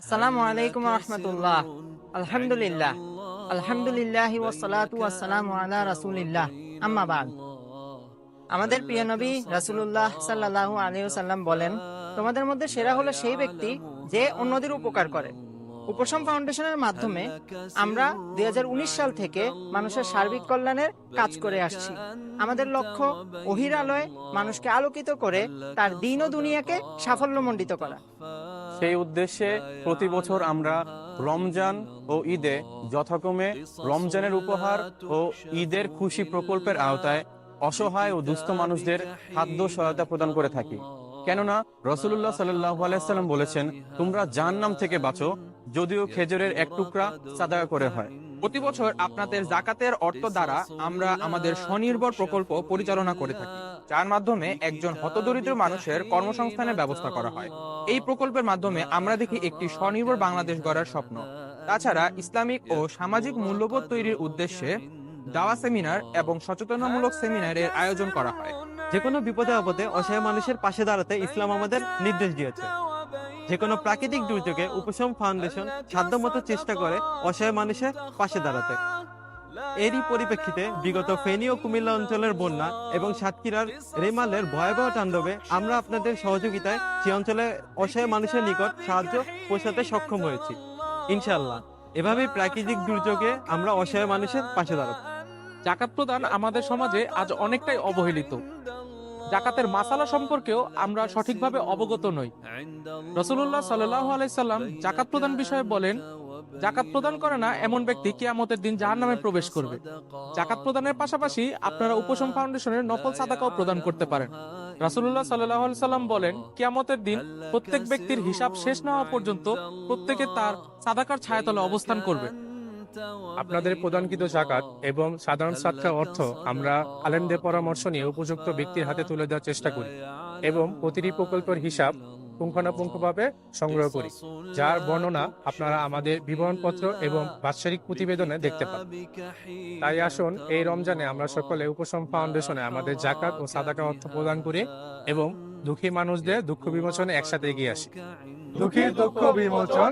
আসসালামু আলাইকুম রহমতুল্লাহ। আলহামদুলিল্লাহ। আলহামদুলিল্লাহ ওয়াসালাতু ওয়াসসালামু আলা রাসূলিল্লাহ। আম্মা বাদ। আমাদের প্রিয় নবী রাসূলুল্লাহ সাল্লাল্লাহু আলাইহি ওয়াসাল্লাম বলেন তোমাদের মধ্যে সেরা হলো সেই ব্যক্তি যে অন্যদের উপকার করে। উপশম ফাউন্ডেশনের মাধ্যমে আমরা দুই সাল থেকে মানুষের সার্বিক কল্যাণের কাজ করে আসছি। আমাদের লক্ষ্য ওহির আলোয় মানুষকে আলোকিত করে তার দিন ও দুনিয়াকে সাফল্যমণ্ডিত করা। সেই উদ্দেশ্যে প্রতি বছর আমরা রমজান ও ঈদে যথাক্রমে রমজানের উপহার ও ঈদের খুশি প্রকল্পের আওতায় অসহায় ও দুস্থ মানুষদের খাদ্য সহায়তা প্রদান করে থাকি। কেননা রসুল্লাহ সাল্লাম বলেছেন, তোমরা জাহান নাম থেকে বাঁচো, যদিও খেজুরের এক টুকরা সাদা করে হয়। প্রতি বছর আপনাদের জাকাতের অর্থ দ্বারা আমরা আমাদের স্বনির্ভর প্রকল্প পরিচালনা করে থাকি, যার মাধ্যমে একজন হতদরিদ্র মানুষের কর্মসংস্থানের ব্যবস্থা করা হয়। এই প্রকল্পের মাধ্যমে আমরা দেখি একটি স্বনির্ভর বাংলাদেশ গড়ার স্বপ্ন। তাছাড়া ইসলামিক ও সামাজিক মূল্যবোধ তৈরির উদ্দেশ্যে দাওয়া সেমিনার এবং সচেতনামূলক সেমিনারের আয়োজন করা হয়। যে কোনো বিপদে আপদে অসহায় মানুষের পাশে দাঁড়াতে ইসলাম আমাদের নির্দেশ দিয়েছে। যে কোনো প্রাকৃতিক দুর্যোগে উপশম ফাউন্ডেশন সাধ্যমতো চেষ্টা করে অসহায় মানুষের পাশে দাঁড়াতে। এরই পরিপ্রেক্ষিতে বিগত ফেনী ও কুমিল্লা অঞ্চলের বন্যা এবং সাতক্ষীরার রেমালের ভয়াবহ তাণ্ডবে আমরা আপনাদের সহযোগিতায় সে অঞ্চলে অসহায় মানুষের নিকট সাহায্য পৌঁছাতে সক্ষম হয়েছি। ইনশাল্লাহ এভাবেই প্রাকৃতিক দুর্যোগে আমরা অসহায় মানুষের পাশে দাঁড়াবো। জাকাত প্রদান আমাদের সমাজে আজ অনেকটাই অবহেলিত। জাকাতের মাসালা সম্পর্কেও আমরা সঠিকভাবে অবগত নই। রসুল্লাহ সাল্লাহ আলাইসাল্লাম জাকাত প্রদান বিষয়ে বলেন, জাকাত প্রদান করে না এমন ব্যক্তি কিয়ামতের দিন জাহান নামে প্রবেশ করবে। জাকাত প্রদানের পাশাপাশি আপনারা উপশম ফাউন্ডেশনের নকল সাদাকাও প্রদান করতে পারেন। রাসুল্লাহ সাল্লাহ সাল্লাম বলেন, কিয়ামতের দিন প্রত্যেক ব্যক্তির হিসাব শেষ না হওয়া পর্যন্ত প্রত্যেকে তার সাদাকার ছায়াতলে অবস্থান করবে। আপনাদের প্রদানকৃত জাকাত এবং সাধারণ সাতটা অর্থ আমরা আলেমদের পরামর্শ নিয়ে উপযুক্ত ব্যক্তির হাতে তুলে দেওয়ার চেষ্টা করি এবং প্রতিটি প্রকল্পের হিসাব পুঙ্খানুপুঙ্খভাবে সংগ্রহ করি, যার বর্ণনা আপনারা আমাদের বিবরণপত্র এবং বাৎসরিক প্রতিবেদনে দেখতে পান তাই আসুন, এই রমজানে আমরা সকলে উপশম ফাউন্ডেশনে আমাদের জাকাত ও সাদাকা অর্থ প্রদান করি এবং দুঃখী মানুষদের দুঃখ বিমোচনে একসাথে এগিয়ে আসি। দুঃখীর দুঃখ বিমোচন